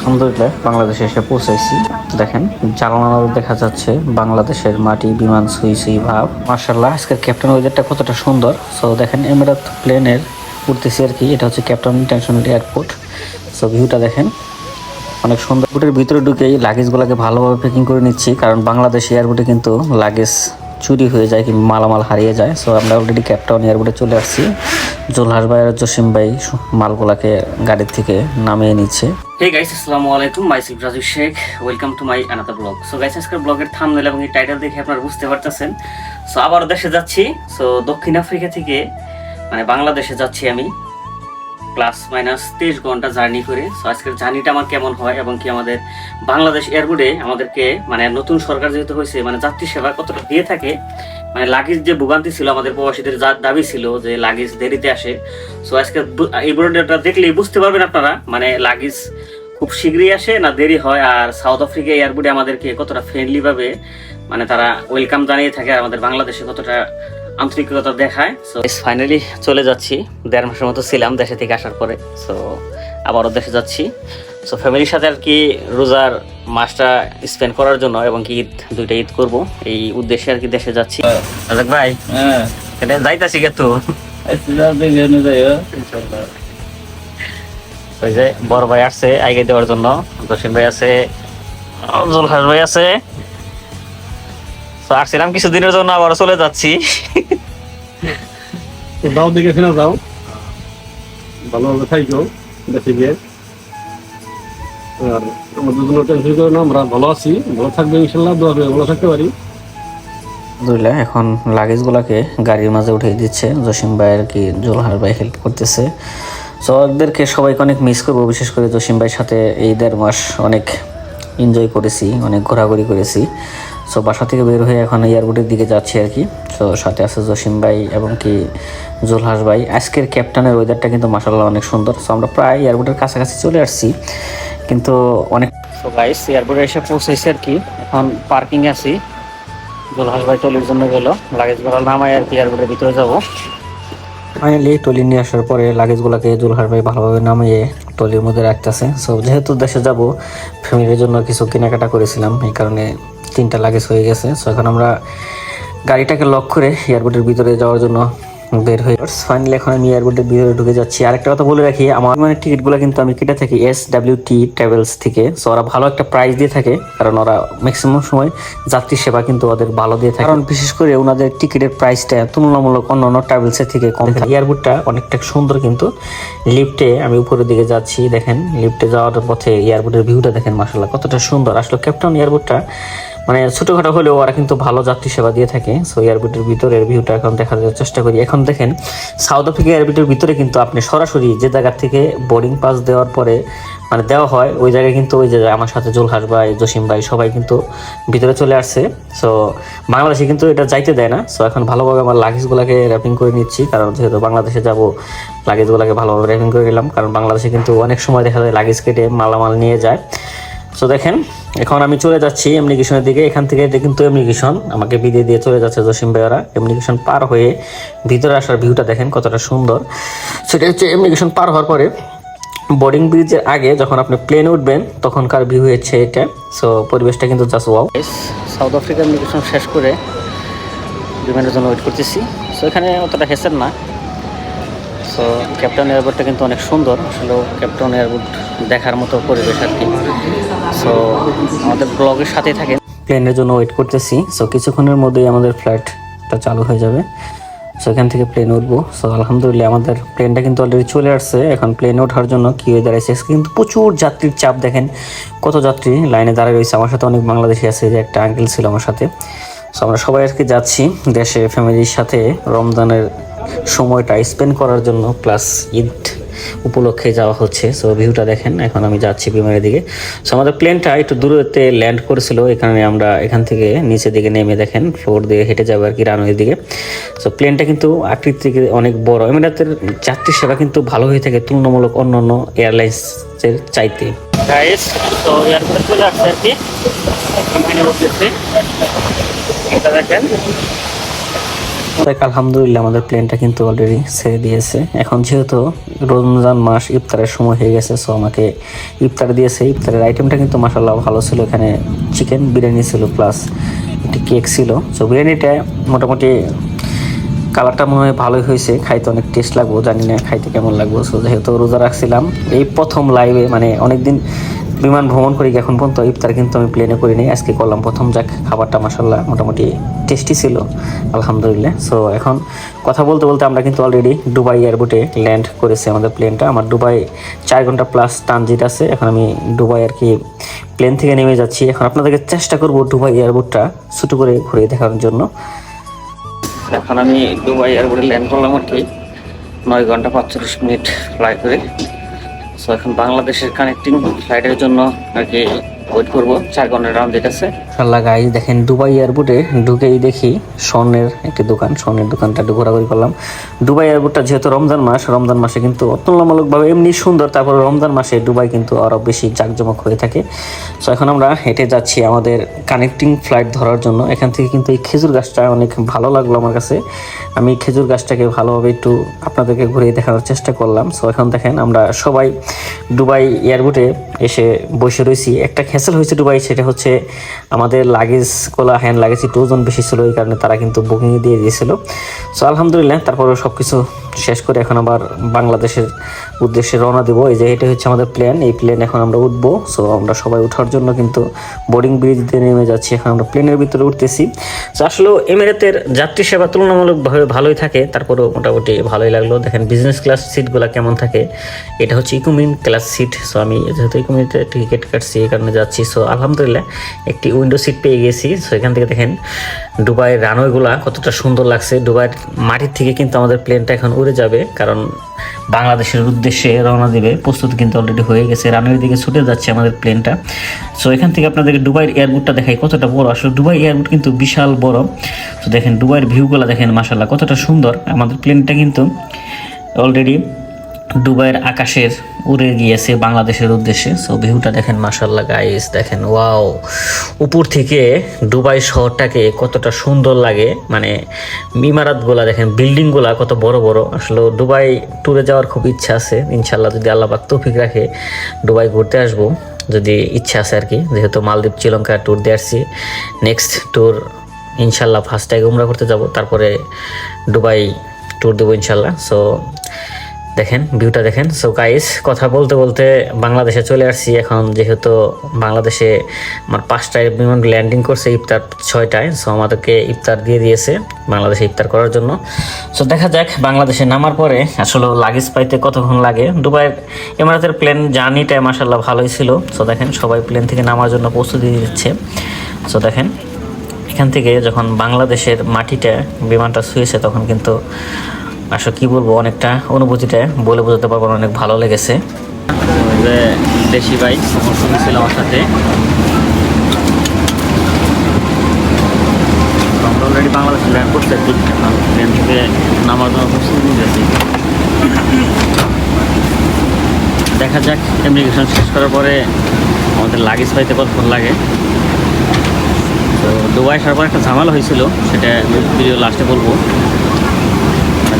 আলহামদুলিল্লাহ, বাংলাদেশে এসে পৌঁছাইছি। দেখেন জানালাও দেখা যাচ্ছে, বাংলাদেশের মাটি, বিমান সুই সুই ভাব। মার্শাল্লাহ আজকের ক্যাপ্টেন ওয়েদারটা কতটা সুন্দর। সো দেখেন, এমিরাত প্লেনের উঠতেছি আর কি, এটা হচ্ছে ক্যাপ্টেন ইন্টারন্যাশনাল এয়ারপোর্ট। সো ভিউটা দেখেন, অনেক সুন্দর। এয়ারপোর্টের ভিতরে ঢুকেই লাগেজগুলোকে ভালোভাবে প্যাকিং করে নিচ্ছি, কারণ বাংলাদেশ এয়ারপোর্টে কিন্তু লাগেজ চুরি হয়ে যায় কিংবা মালামাল হারিয়ে যায়। সো আমরা অলরেডি ক্যাপটাউন এয়ারপোর্টে চলে আসছি। জোলহাস ভাই আর জসিম ভাই মালগুলাকে গাড়ির থেকে নামিয়ে নিচ্ছে। হে গাইস আসসালামু আলাইকুম। Myself Raju Sheikh welcome to my another blog so guys আজকের ব্লগের থামনেল এবং এই টাইটেল দেখে আপনারা বুঝতে পারতেছেন। সো আবার দেশে যাচ্ছি। সো দক্ষিণ আফ্রিকা থেকে মানে বাংলাদেশে যাচ্ছি আমি। প্লাস মাইনাস তেইশ ঘণ্টা জার্নি করে। সো আজকের জার্নিটা আমার কেমন হয় এবং কি আমাদের বাংলাদেশ এয়ারপোর্টে আমাদেরকে মানে নতুন সরকার যেহেতু হয়েছে মানে যাত্রী সেবা কতটা দিয়ে থাকে মানে লাগেজ যে ভোগান্তি ছিল আমাদের প্রবাসীদের যা দাবি ছিল যে লাগেজ দেরিতে আসে। সো আজকে এই বোর্ডটা দেখলেই বুঝতে পারবেন আপনারা মানে লাগেজ খুব শীঘ্রই আসে না দেরি হয়। আর সাউথ আফ্রিকা এয়ারপোর্টে আমাদেরকে কতটা ফ্রেন্ডলিভাবে মানে তারা ওয়েলকাম জানিয়ে থাকে, আর আমাদের বাংলাদেশে কতটা আন্তরিকতা দেখায় সো ফাইনালি চলে যাচ্ছি। দেড় মাসের মতো ছিলাম দেশে থেকে আসার পরে সো আবারও দেশে যাচ্ছি। সো ফ্যামিলির সাথে আর কি রোজার মাসটা স্পেন্ড করার জন্য এবং কি ঈদ দুইটা ঈদ করব এই উদ্দেশ্যে আর কি দেশে যাচ্ছি। ভাই হ্যাঁ। এটা যাইতাছি কে তো। ইনশাল্লাহ। ওই যে বড় ভাই আসছে আগে দেওয়ার জন্য। দক্ষিণ ভাই আছে জলখাস ভাই আছে। তো আসছিলাম কিছুদিনের জন্য আবার চলে যাচ্ছি। দাও দেখে ফিরে যাও। ভালোভাবে থাইকো বেশি গিয়ে। আর আমাদের জন্য টেনশন করো না আমরা ভালো আছি ভালো থাকবে ইনশাল্লাহ দোয়া করে ভালো থাকতে পারি। আলহামদুলিল্লাহ এখন লাগেজগুলোকে গাড়ির মাঝে উঠিয়ে দিচ্ছে জসিম ভাই আর কি জোলহার ভাই হেল্প করতেছে। সো ওদেরকে সবাইকে অনেক মিস করব বিশেষ করে জসিম ভাইয়ের সাথে এই দেড় মাস অনেক এনজয় করেছি অনেক ঘোরাঘুরি করেছি। সো বাসা থেকে বের হয়ে এখন এয়ারপোর্টের দিকে যাচ্ছি আর কি। তো সাথে আছে জসিম ভাই এবং কি জোলহাস ভাই। আজকের ক্যাপ্টেনের ওয়েদারটা কিন্তু মাসাল্লাহ অনেক সুন্দর। সো আমরা প্রায় এয়ারপোর্টের কাছাকাছি চলে আসছি। কিন্তু অনেক তো গাইস এয়ারপোর্টে এসে পৌঁছেছি আর কি। এখন পার্কিং আছি। জলহাস ভাই টলির জন্য গেল। লাগেজগুলো নামাই আর কি এয়ারপোর্টের ভিতরে যাব। ফাইনালি টলি নিয়ে আসার পরে লাগেজগুলোকে জুলহার ভাই ভালোভাবে নামিয়ে টলির মধ্যে রাখতেছে। সো যেহেতু দেশে যাব ফ্যামিলির জন্য কিছু কেনাকাটা করেছিলাম। এই কারণে তিনটা লাগেজ হয়ে গেছে। সো এখন আমরা গাড়িটাকে লক করে এয়ারপোর্টের ভিতরে যাওয়ার জন্য বের হয়ে ফাইনালি এখন আমি এয়ারপোর্টের ভিতরে ঢুকে যাচ্ছি। আরেকটা কথা বলে রাখি, আমার মানে টিকিটগুলো কিন্তু আমি কেটে থাকি এস ডাব্লিউ টি ট্রাভেলস থেকে। সো ওরা ভালো একটা প্রাইস দিয়ে থাকে, কারণ ওরা ম্যাক্সিমাম সময় যাত্রী সেবা কিন্তু ওদের ভালো দিয়ে থাকে। কারণ বিশেষ করে ওনাদের টিকিটের প্রাইসটা তুলনামূলক অন্য অন্য ট্রাভেলসের থেকে কম থাকে। এয়ারপোর্টটা অনেকটা সুন্দর কিন্তু। লিফটে আমি উপরের দিকে যাচ্ছি, দেখেন। লিফটে যাওয়ার পথে এয়ারপোর্টের ভিউটা দেখেন মাসাল্লাহ কতটা সুন্দর। আসলে ক্যাপ্টাউন এয়ারপোর্টটা মানে ছোটখাটো হলেও ওরা কিন্তু ভালো যাত্রী সেবা দিয়ে থাকে। সো এয়ারপোর্টের ভিতরের ভিউটা এখন দেখার চেষ্টা করি। এখন দেখেন সাউথ আফ্রিকা এয়ারপোর্টের ভিতরে কিন্তু আপনি সরাসরি যে জায়গা থেকে বোর্ডিং পাস দেওয়ার পরে মানে দেওয়া হয়, ওই জায়গায় কিন্তু ওই যে আমার সাথে জুলহাস ভাই, জসিম ভাই সবাই কিন্তু ভিতরে চলে আসছে। সো বাংলাদেশে কিন্তু এটা যাইতে দেয় না। সো এখন ভালোভাবে আমার লাগেজগুলোকে র্যাপিং করে নিচ্ছি। কারণ যেহেতু বাংলাদেশে যাব লাগেজগুলোকে ভালোভাবে র্যাপিং করে নিলাম। কারণ বাংলাদেশে কিন্তু অনেক সময় দেখা যায় লাগেজ কেটে মালামাল নিয়ে যায়। সো দেখেন, এখন আমি চলে যাচ্ছি এমনিকেশনের দিকে। এখান থেকে কিন্তু এমনিকেশন আমাকে বিদে দিয়ে চলে যাচ্ছে জসিম ভাইয়ারা। এমনিকেশন পার হয়ে ভিতরে আসার ভিউটা দেখেন কতটা সুন্দর। সেটা হচ্ছে এমনিকেশন পার হওয়ার পরে বোর্ডিং ব্রিজের আগে যখন আপনি প্লেনে উঠবেন, তখনকার ভিউ হচ্ছে এটা। সো পরিবেশটা কিন্তু জাস্ট ওয়াও সাউথ আফ্রিকা এমনিকেশন শেষ করে বিমানের জন্য ওয়েট করতেছি। সো এখানে অতটা হেসেন না। সো ক্যাপ্টাউন এয়ারপোর্টটা কিন্তু অনেক সুন্দর। আসলে ক্যাপ্টাউন এয়ারপোর্ট দেখার মতো পরিবেশ আর কি। সো আমাদের ব্লগের সাথেই থাকে প্লেনের জন্য ওয়েট করতেছি। সো কিছুক্ষণের মধ্যেই আমাদের ফ্লাইটটা চালু হয়ে যাবে। সো এখান থেকে প্লেন উঠবো। সো আলহামদুলিল্লাহ, আমাদের প্লেনটা কিন্তু অলরেডি চলে আসছে। এখন প্লেনে ওঠার জন্য কি হয়ে দাঁড়াইছে কিন্তু প্রচুর যাত্রীর চাপ, দেখেন। কত যাত্রী লাইনে দাঁড়িয়ে রয়েছে। আমার সাথে অনেক বাংলাদেশি আছে, যে একটা আঙ্কেল ছিল আমার সাথে। সো আমরা সবাই আজকে যাচ্ছি দেশে ফ্যামিলির সাথে রমজানের সময়টা স্পেন্ড করার জন্য প্লাস ঈদ। উপলক্ষে যাওয়া হচ্ছে। সো ভিউটা দেখেন, এখন আমি যাচ্ছি বিমানের দিকে। সো আমাদের প্লেনটা একটু দূরত্বে ল্যান্ড করেছিল এখানে আমরা এখান থেকে নিচের দিকে নেমে দেখেন ফ্লোর দিয়ে হেঁটে যাব আর কি রানওয়ের দিকে। সো প্লেনটা কিন্তু আকৃতি থেকে অনেক বড়। এমিরাতের যাত্রী সেবা কিন্তু ভালো হয়ে থাকে, তুলনামূলক অন্য অন্য এয়ারলাইন্সের চাইতে। গাইস চলে আসছে আর কি। দেখেন। দেখ আলহামদুলিল্লাহ আমাদের প্লেনটা কিন্তু অলরেডি ছেড়ে দিয়েছে। এখন যেহেতু রমজান মাস ইফতারের সময় হয়ে গেছে সো আমাকে ইফতার দিয়েছে। ইফতারের আইটেমটা কিন্তু মাসাল্লাহ ভালো ছিল। এখানে চিকেন বিরিয়ানি ছিল প্লাস একটি কেক ছিল। সো বিরিয়ানিটা মোটামুটি কালারটা মনে হয় ভালোই হয়েছে। খাইতে অনেক টেস্ট লাগবো, জানি না খাইতে কেমন লাগবো। সো যেহেতু রোজা রাখছিলাম, এই প্রথম লাইভে মানে অনেকদিন বিমান ভ্রমণ করি এখন পর্যন্ত, ইফতার কিন্তু আমি প্লেনে করিনি। আজকে করলাম প্রথম, যাক, খাবারটা মাসাল্লাহ মোটামুটি টেস্টি ছিল, আলহামদুলিল্লাহ। সো এখন কথা বলতে বলতে আমরা কিন্তু অলরেডি দুবাই এয়ারপোর্টে ল্যান্ড করেছে আমাদের প্লেনটা আমার দুবাই চার ঘণ্টা প্লাস ট্রানজিট আছে। এখন আমি দুবাই আর কি প্লেন থেকে নেমে যাচ্ছি। এখন আপনাদেরকে চেষ্টা করব দুবাই এয়ারপোর্টটা ছোটো করে ঘুরে দেখানোর জন্য। এখন আমি দুবাই এয়ারপোর্টে ল্যান্ড করলাম আর কি। নয় ঘণ্টা পাঁচচল্লিশ মিনিট ফ্লাই করে। সো এখন বাংলাদেশের কানেক্টিং ফ্লাইটের জন্য আর কি ওয়েট করব, চার ঘণ্টা রাউন্ড আছে। আল্লাহ গাই দেখেন দুবাই এয়ারপোর্টে ঢুকেই দেখি স্বর্ণের একটি দোকান, স্বর্ণের দোকানটা একটু ঘোরাঘুরি করলাম। দুবাই এয়ারপোর্টটা যেহেতু রমজান মাস, রমজান মাসে কিন্তু তুলনামূলকভাবে এমনি সুন্দর। তারপর রমজান মাসে দুবাই কিন্তু আরও বেশি জাঁকজমক হয়ে থাকে। সো এখন আমরা হেঁটে যাচ্ছি আমাদের কানেক্টিং ফ্লাইট ধরার জন্য। এখান থেকে কিন্তু এই খেজুর গাছটা অনেক ভালো লাগল আমার কাছে। আমি খেজুর গাছটাকে ভালোভাবে একটু আপনাদেরকে ঘুরিয়ে দেখানোর চেষ্টা করলাম। সো এখন দেখেন আমরা সবাই দুবাই এয়ারপোর্টে এসে বসে রয়েছি। একটা খেসেল হয়েছে দুবাই সেটা হচ্ছে আমাদের লাগেজগুলো হ্যান্ড লাগেজ একটু ওজন বেশি ছিল, এই কারণে তারা কিন্তু বুকিং দিয়ে দিয়েছিল। সো আলহামদুলিল্লাহ তারপরে সব কিছু শেষ করে এখন আবার বাংলাদেশের উদ্দেশ্যে রওনা দেবো। এই যে এটা হচ্ছে আমাদের প্ল্যান এই প্লেন এখন আমরা উঠবো। সো আমরা সবাই ওঠার জন্য কিন্তু বোর্ডিং ব্রিজ দিতে নেমে যাচ্ছি। এখন আমরা প্লেনের ভিতরে উঠতেছি। তো আসলে এমিরেতের যাত্রী সেবা তুলনামূলকভাবে ভালোই থাকে। তারপরেও মোটামুটি ভালোই লাগল। দেখেন বিজনেস ক্লাস সিটগুলো কেমন থাকে? এটা হচ্ছে ইকোমিন ক্লাস সিট সো আমি যেহেতু ইকোমিনিতে টিকিট কাটছি, এই কারণে যাচ্ছি। সো আলহামদুলিল্লাহ, একটি উইন্ডো সিট পেয়ে গেছি। সো এখান থেকে দেখেন দুবাইয়ের রানওয়েগুলা কতটা সুন্দর লাগছে। দুবাইয়ের মাটির থেকে কিন্তু আমাদের প্লেনটা এখন উড়ে যাবে, কারণ বাংলাদেশের উদ্দেশ্যে রওনা দেবে। প্রস্তুত কিন্তু অলরেডি হয়ে গেছে। রানের দিকে ছুটে যাচ্ছে আমাদের প্লেনটা সো এখান থেকে আপনাদেরকে দুবাইয়ের এয়ারপোর্টটা দেখাই কতটা বড়। আসলে দুবাই এয়ারপোর্ট কিন্তু বিশাল বড়। তো দেখেন দুবাইয়ের ভিউগুলো দেখেন মাসাল্লাহ কতটা সুন্দর। আমাদের প্লেনটা কিন্তু অলরেডি দুবাইয়ের আকাশের উড়ে গিয়েছে বাংলাদেশের উদ্দেশ্যে। সো ভিউটা দেখেন মাসাল্লাহ গাইস দেখেন ওয়াও উপর থেকে দুবাই শহরটাকে কতটা সুন্দর লাগে। মানে ইমারাতগুলা দেখেন, বিল্ডিংগুলা কত বড় বড়। আসলে দুবাই ট্যুরে যাওয়ার খুব ইচ্ছা আছে। ইনশাল্লাহ যদি আল্লাহ পাক তৌফিক রাখে, দুবাই ঘুরতে আসব, যদি ইচ্ছা আছে আর কি। যেহেতু মালদ্বীপ, শ্রীলঙ্কা ট্যুর দিয়ে আসছি। নেক্সট ট্যুর ইনশাল্লাহ ফার্স্ট টাইম উমরা করতে যাব। তারপরে দুবাই ট্যুর দেবো ইনশাল্লাহ সো দেখেন ভিউটা দেখেন। সো গাইস কথা বলতে বলতে বাংলাদেশে চলে আসছি এখন, যেহেতু বাংলাদেশে আমার পাঁচটায় বিমান ল্যান্ডিং করছে, ইফতার ছয়টায়। সো আমাদেরকে ইফতার দিয়ে দিয়েছে, বাংলাদেশে ইফতার করার জন্য। সো দেখা যাক, বাংলাদেশে নামার পরে আসলে লাগেজ পাইতে কতক্ষণ লাগে। দুবাইয়ের এমারাতের প্লেন জার্নিটা মাসাল্লাহ ভালোই ছিল। সো দেখেন, সবাই প্লেন থেকে নামার জন্য প্রস্তুতি দিচ্ছে সো দেখেন, এখান থেকে যখন বাংলাদেশের মাটিটা, বিমানটা শুয়েছে তখন কিন্তু আসলে কি বলব, অনেকটা অনুভূতিটা বলে বোঝাতে পারব অনেক ভালো লেগেছে। যে দেশি বাইক সঙ্গে ছিল আমার সাথে। আমরা অলরেডি বাংলাদেশে ল্যান্ড করতে এখন ট্রেন থেকে নামার জন্য প্রস্তুতি নিতেছি দেখা যাক ইমিগ্রেশন শেষ করার পরে আমাদের লাগেজ পাইতে কতক্ষণ লাগে। তো দুবাই আসার পর একটা ঝামেলা হয়েছিল, সেটা ভিডিও লাস্টে বলব।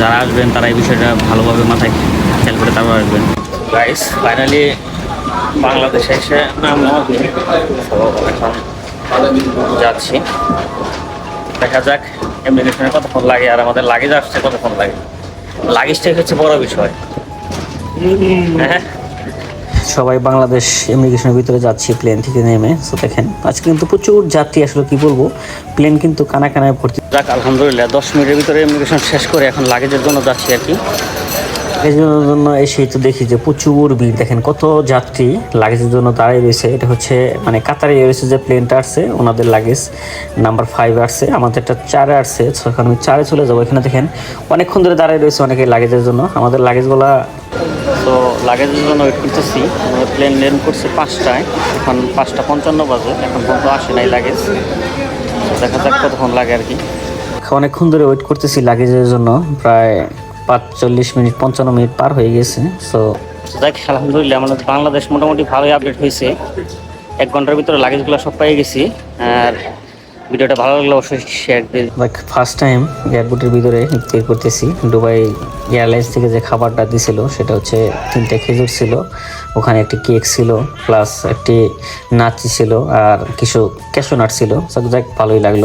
যারা আসবেন তারা এই বিষয়টা ভালোভাবে মাথায় খেয়াল করে তারপর আসবেন। গাইস ফাইনালি বাংলাদেশে এসে নামলাম। এখন যাচ্ছি। দেখা যাক ইমিগ্রেশনে কতক্ষণ লাগে আর আমাদের লাগেজ আসছে কতক্ষণ লাগে? লাগেজটাই হচ্ছে বড় বিষয়। হ্যাঁ? সবাই বাংলাদেশ ইমিগ্রেশনের ভিতরে যাচ্ছি প্লেন থেকে নেমে। তো দেখেন আজকে কিন্তু প্রচুর যাত্রী আসলে কি বলব প্লেন কিন্তু কানা কানায় ভর্তি। যাক আলহামদুলিল্লাহ দশ মিনিটের ভিতরে ইমিগ্রেশন শেষ করে এখন লাগেজের জন্য যাচ্ছি আর কি। লাগেজের জন্য এসেই তো দেখি যে প্রচুর ভিড়। দেখেন কত যাত্রী লাগেজের জন্য দাঁড়িয়ে রয়েছে। এটা হচ্ছে মানে কাতারে রয়েছে যে প্লেনটা আসছে ওনাদের লাগেজ নাম্বার ফাইভ আসছে আমাদেরটা চারে আসছে। এখন আমি চারে চলে যাব। এখানে দেখেন অনেকক্ষণ ধরে দাঁড়িয়ে রয়েছে অনেকে লাগেজের জন্য। আমাদের লাগেজগুলা তো লাগেজের জন্য ওয়েট করতেছি। আমাদের প্লেন ল্যান্ড করছে পাঁচটায় এখন পাঁচটা পঞ্চান্ন বাজে এখন পর্যন্ত আসে নাই লাগেজ। দেখা যাক কতক্ষণ লাগে আর কি। অনেকক্ষণ ধরে ওয়েট করতেছি লাগেজের জন্য প্রায় পাঁচচল্লিশ মিনিট পঞ্চান্ন মিনিট পার হয়ে গেছে সো দেখ আলহামদুলিল্লাহ আমাদের বাংলাদেশ মোটামুটি ভালোই আপডেট হয়েছে। এক ঘণ্টার ভিতরে লাগেজগুলো সব পেয়ে গেছি আর ভিডিওটা ভালো লাগলে অবশ্যই শেয়ার দিন লাইক ফার্স্ট টাইম এয়ারপোর্টের ভিতরে ইফতার করতেছি দুবাই এয়ারলাইন্স থেকে যে খাবারটা দিছিল, সেটা হচ্ছে তিনটে খেজুর ছিল, ওখানে একটি কেক ছিল প্লাস একটি নাচি ছিল, আর কিছু ক্যাশো নাট ছিল। সব যাক, ভালোই লাগল।